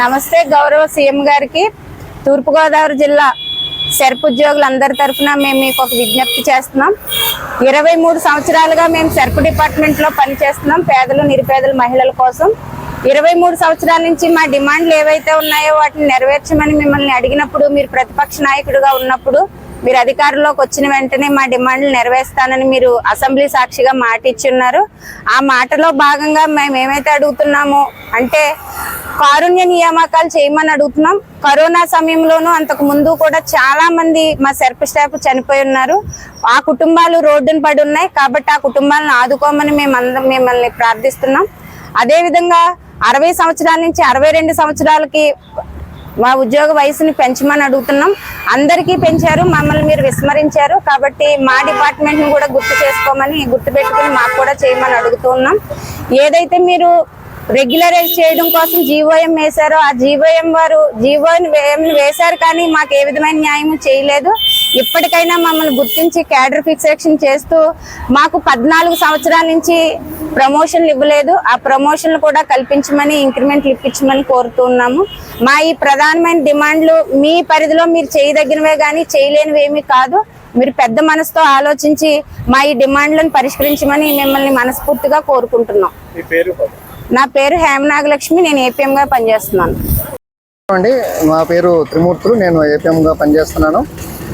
నమస్తే గౌరవ సీఎం గారికి. తూర్పుగోదావరి జిల్లా సెర్ప్ ఉద్యోగులందరి తరఫున మేము మీకు ఒక విజ్ఞప్తి చేస్తున్నాం. ఇరవై మూడు సంవత్సరాలుగా మేము సెర్ప్ డిపార్ట్మెంట్లో పనిచేస్తున్నాం పేదలు నిరుపేదల మహిళల కోసం. ఇరవై మూడు సంవత్సరాల నుంచి మా డిమాండ్లు ఏవైతే ఉన్నాయో వాటిని నెరవేర్చమని మిమ్మల్ని అడిగినప్పుడు మీరు ప్రతిపక్ష నాయకుడిగా ఉన్నప్పుడు మీరు అధికారంలోకి వచ్చిన వెంటనే మా డిమాండ్లు నెరవేర్స్తానని మీరు అసెంబ్లీ సాక్షిగా మాట ఇచ్చున్నారు ఆ మాటలో భాగంగా మేము ఏమైతే అడుగుతున్నామో అంటే కారుణ్య నియామకాలు చేయమని అడుగుతున్నాం. కరోనా సమయంలోనూ అంతకు ముందు కూడా చాలా మంది మా సెర్ప్ స్టాఫ్ చనిపోయి ఉన్నారు. ఆ కుటుంబాలు రోడ్డున పడి ఉన్నాయి. కాబట్టి ఆ కుటుంబాలను ఆదుకోమని మేము అందరం మిమ్మల్ని ప్రార్థిస్తున్నాం. అదేవిధంగా అరవై సంవత్సరాల నుంచి అరవై రెండు సంవత్సరాలకి మా ఉద్యోగ వయసుని పెంచమని అడుగుతున్నాం. అందరికీ పెంచారు మమ్మల్ని మీరు విస్మరించారు. కాబట్టి మా డిపార్ట్మెంట్ని కూడా గుర్తు చేసుకోమని గుర్తు పెట్టుకుని మాకు కూడా చేయమని అడుగుతున్నాం ఏదైతే మీరు రెగ్యులరైజ్ చేయడం కోసం జీవోఎం వేశారో ఆ జీవోఎం వారు జీవోఎం వేశారు కానీ మాకు ఏ విధమైన న్యాయం చేయలేదు. ఇప్పటికైనా మమ్మల్ని గుర్తించి క్యాడర్ ఫిక్సేషన్ చేస్తూ మాకు పద్నాలుగు సంవత్సరాల నుంచి ప్రమోషన్లు ఇవ్వలేదు. ఆ ప్రమోషన్లు కూడా కల్పించమని ఇంక్రిమెంట్లు ఇప్పించమని కోరుతున్నాము మా ఈ ప్రధానమైన డిమాండ్లు మీ పరిధిలో మీరు చేయదగినవే కానీ చేయలేనివి ఏమీ కాదు. మీరు పెద్ద మనసుతో ఆలోచించి మా ఈ డిమాండ్లను పరిష్కరించమని మిమ్మల్ని మనస్ఫూర్తిగా కోరుకుంటున్నాం. పేరు నా పేరు హేమనాగలక్ష్మి నేను ఏపీఎం గా పనిచేస్తున్నాను. అండి మా పేరు త్రిమూర్తులు. నేను ఏపీఎంగా పనిచేస్తున్నాను.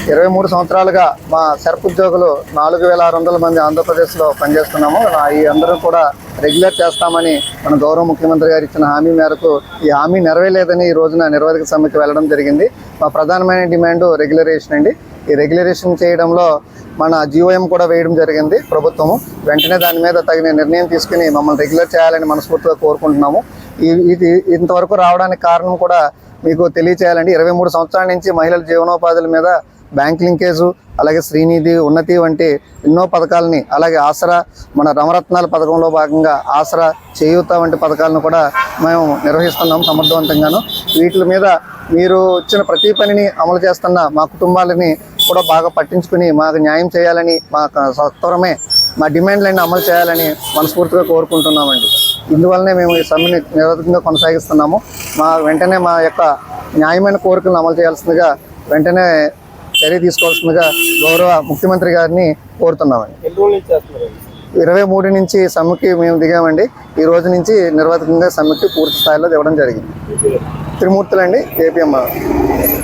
ఇరవై మూడు సంవత్సరాలుగా మా సర్ప్ ఉద్యోగులు నాలుగు వేల ఆరు వందల మంది ఆంధ్రప్రదేశ్లో పనిచేస్తున్నాము. ఈ అందరూ కూడా రెగ్యులర్ చేస్తామని మన గౌరవ ముఖ్యమంత్రి గారు ఇచ్చిన హామీ మేరకు ఈ హామీ నెరవేరలేదని ఈ రోజున నిర్వాహక సమ్మెకి వెళ్ళడం జరిగింది. మా ప్రధానమైన డిమాండ్ రెగ్యులరేషన్ అండి. ఈ రెగ్యులరేషన్ చేయడంలో మన జీఓఎం కూడా వేయడం జరిగింది ప్రభుత్వము. వెంటనే దాని మీద తగిన నిర్ణయం తీసుకుని మమ్మల్ని రెగ్యులర్ చేయాలని మనస్ఫూర్తిగా కోరుకుంటున్నాము. ఈ- ఇది ఇంతవరకు రావడానికి కారణం కూడా మీకు తెలియచేయాలండి. ఇరవై మూడు సంవత్సరాల నుంచి మహిళల జీవనోపాధుల మీద బ్యాంక్ లింకేజు అలాగే శ్రీనిధి ఉన్నతి వంటి ఎన్నో పథకాలని అలాగే ఆసరా మన రమరత్నాల పథకంలో భాగంగా ఆసరా చేయూత వంటి పథకాలను కూడా మేము నిర్వహిస్తున్నాం సమర్థవంతంగాను. వీటి మీద మీరు ఇచ్చిన ప్రతి పనిని అమలు చేస్తున్న మా కుటుంబాలని కూడా బాగా పట్టించుకుని మాకు న్యాయం చేయాలని మా సత్వరమే మా డిమాండ్లన్నీ అమలు చేయాలని మనస్ఫూర్తిగా కోరుకుంటున్నామండి. ఇందువల్లనే మేము ఈ సమ్మెని నిరోధకంగా కొనసాగిస్తున్నాము. మా వెంటనే మా యొక్క న్యాయమైన కోరికలను అమలు చేయాల్సిందిగా వెంటనే చర్య తీసుకోవాల్సిందిగా గౌరవ ముఖ్యమంత్రి గారిని కోరుతున్నామండి. ఇరవై మూడు నుంచి సమ్మెకి మేము దిగామండి. ఈ రోజు నుంచి నిర్వాధికంగా సమ్మెకి పూర్తి స్థాయిలో దిగడం జరిగింది. త్రిమూర్తులండి ఏపీఎం